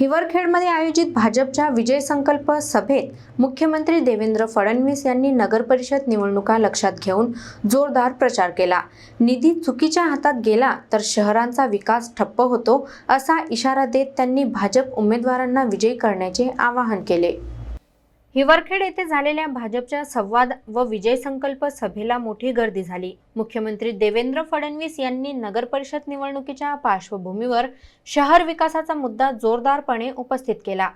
हिवरखेडमध्ये आयोजित भाजपच्या विजय संकल्प सभेत मुख्यमंत्री देवेंद्र फडणवीस यांनी नगरपरिषद निवडणुका लक्षात घेऊन जोरदार प्रचार केला. निधी चुकीच्या हातात गेला तर शहरांचा विकास ठप्प होतो असा इशारा देत त्यांनी भाजप उमेदवारांना विजयी करण्याचे आवाहन केले. हिवरखेड येथे झालेल्या भाजपच्या संवाद व विजय संकल्प सभेला मोठी गर्दी झाली. मुख्यमंत्री देवेंद्र फडणवीस यांनी नगर परिषद निवडणुकीच्या पार्श्वभूमीवर शहर विकासाचा मुद्दा जोरदारपणे उपस्थित केला.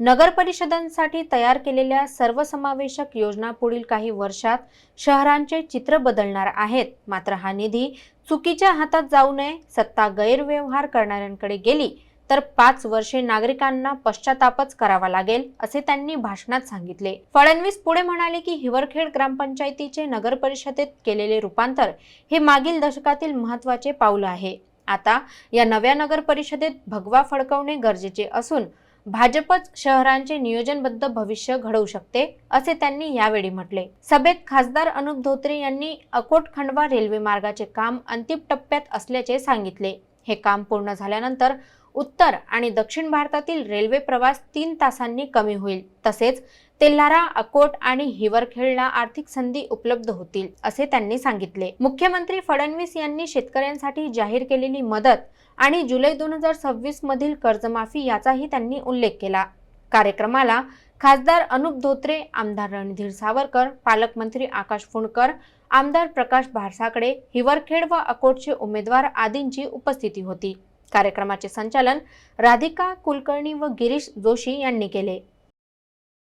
नगर परिषदांसाठी तयार केलेल्या सर्वसमावेशक योजना पुढील काही वर्षात शहरांचे चित्र बदलणार आहेत. मात्र हा निधी चुकीच्या हातात जाऊ नये सत्ता गैरव्यवहार करणाऱ्यांकडे गेली तर पाच वर्षे नागरिकांना पश्चातापच करावा लागेल असे त्यांनी भाषणात सांगितले. फडणवीस पुढे म्हणाले की हिवरखेड ग्रामपंचायतीचे नगर परिषदेत केलेले रूपांतर हे मागील दशकातील महत्त्वाचे पाऊल आहे. आता या नव्या नगर परिषदेत भगवा फडकवणे गरजेचे असून भाजपच शहरांचे नियोजनबद्ध भविष्य घडवू शकते असे त्यांनी यावेळी म्हटले. सभेत खासदार अनुप धोत्रे यांनी अकोट खंडवा रेल्वे मार्गाचे काम अंतिम टप्प्यात असल्याचे सांगितले. हे काम पूर्ण झाल्यानंतर उत्तर आणि दक्षिण भारतातील रेल्वे प्रवास तीन तासांनी कमी होईल. तसेच तेल्हारा अकोट आणि हिवरखेडला आर्थिक संधी उपलब्ध होतील असे त्यांनी सांगितले. मुख्यमंत्री फडणवीस यांनी शेतकऱ्यांसाठी जाहीर केलेली मदत आणि जुलै दोन हजार सव्वीस मधील कर्जमाफी याचाही त्यांनी उल्लेख केला. कार्यक्रमाला खासदार अनुप धोत्रे आमदार रणधीर सावरकर पालकमंत्री आकाश फुंडकर आमदार प्रकाश भारसाकडे हिवरखेड व अकोटचे उमेदवार आदींची उपस्थिती होती. कार्यक्रमाचे संचालन राधिका कुलकर्णी व गिरीश जोशी यांनी केले.